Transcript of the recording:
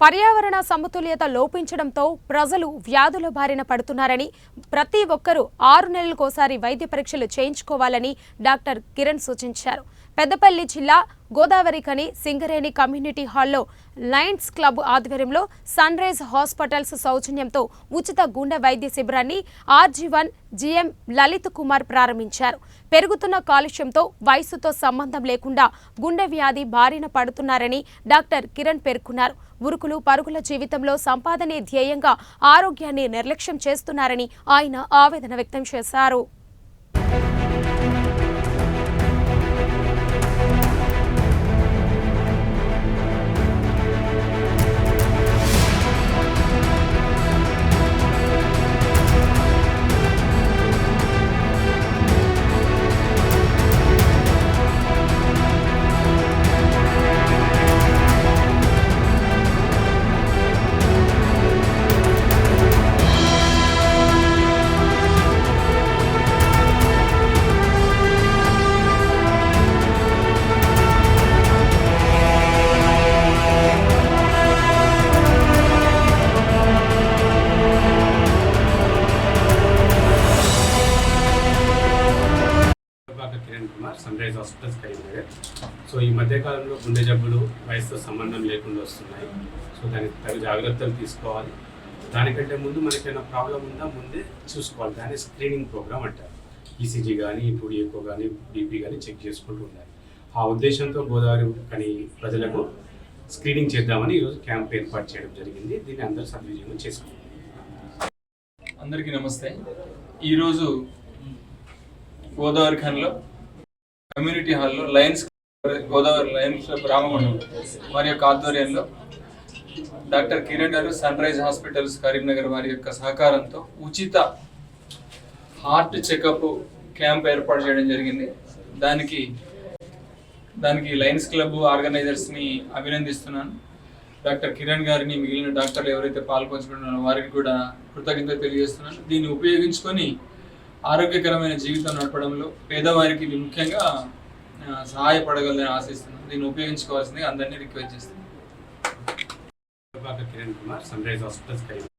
పర్యావరణ సమతుల్యత లోపించడంతో ప్రజలు వ్యాధుల బారిన పడుతున్నారని ప్రతి ఒక్కరూ ఆరు నెలలకోసారి వైద్య పరీక్షలు చేయించుకోవాలని డాక్టర్ కిరణ్ సూచించారు. పెద్దపల్లి జిల్లా గోదావరికని సింగరేణి కమ్యూనిటీ హాల్లో లయన్స్ క్లబ్ ఆధ్వర్యంలో సన్ రైజ్ హాస్పిటల్స్ సౌజన్యంతో ఉచిత గుండె వైద్య శిబిరాన్ని RG one GM Lalit Kumar ప్రారంభించారు. పెరుగుతున్న కాలుష్యంతో వయసుతో సంబంధం లేకుండా గుండె వ్యాధి బారిన పడుతున్నారని డాక్టర్ కిరణ్ పేర్కొన్నారు. ఉరుకులు పరుగుల జీవితంలో సంపాదనే ధ్యేయంగా ఆరోగ్యాన్ని నిర్లక్ష్యం చేస్తున్నారని ఆయన ఆవేదన వ్యక్తం చేశారు. Kiran Kumar sunrise hospitals Karimnagar. So ఈ మధ్యకాలంలో గుండె జబ్బులు వయసుతో సంబంధం లేకుండా వస్తున్నాయి. సో దానికి తగు జాగ్రత్తలు తీసుకోవాలి. దానికంటే ముందు మనకైనా ప్రాబ్లం ఉందా? ముందే చూసుకోవాలి. దాన్ని స్క్రీనింగ్ ప్రోగ్రామ్ అంటారు. ఈసీజీ కానీ ఇప్పుడు ఎక్కువ కానీ బీపీ కానీ చెక్ చేసుకుంటూ ఉండాలి. ఆ ఉద్దేశంతో గోదావరి కానీ ప్రజలకు స్క్రీనింగ్ చేద్దామని ఈరోజు క్యాంప్ ఏర్పాటు చేయడం జరిగింది. దీన్ని అందరూ సద్వినియోగం చేసుకోవాలి అందరికీ నమస్తే. ఈరోజు గోదావరి ఖాన్లో కమ్యూనిటీ హాల్లో lions Godavari lions club Ramagundam వారి యొక్క ఆధ్వర్యంలో డాక్టర్ కిరణ్ గారు సన్ రైజ్ హాస్పిటల్స్ కరీంనగర్ వారి యొక్క సహకారంతో ఉచిత హార్ట్ చెకప్ క్యాంప్ ఏర్పాటు చేయడం జరిగింది. దానికి దానికి లయన్స్ క్లబ్ ఆర్గనైజర్స్ని అభినందిస్తున్నాను. డాక్టర్ కిరణ్ గారిని మిగిలిన డాక్టర్లు ఎవరైతే పాల్పంచుకుంటున్నారో వారికి కూడా కృతజ్ఞత తెలియజేస్తున్నాను. దీన్ని ఉపయోగించుకొని ఆరోగ్యకరమైన జీవితం నడపడంలో పేదవారికి ఇది ముఖ్యంగా సహాయపడగలదని ఆశిస్తున్నాను దీన్ని ఉపయోగించుకోవాల్సింది అందరినీ రిక్వెస్ట్ చేస్తున్నాను Kiran Kumar sunrise hospitals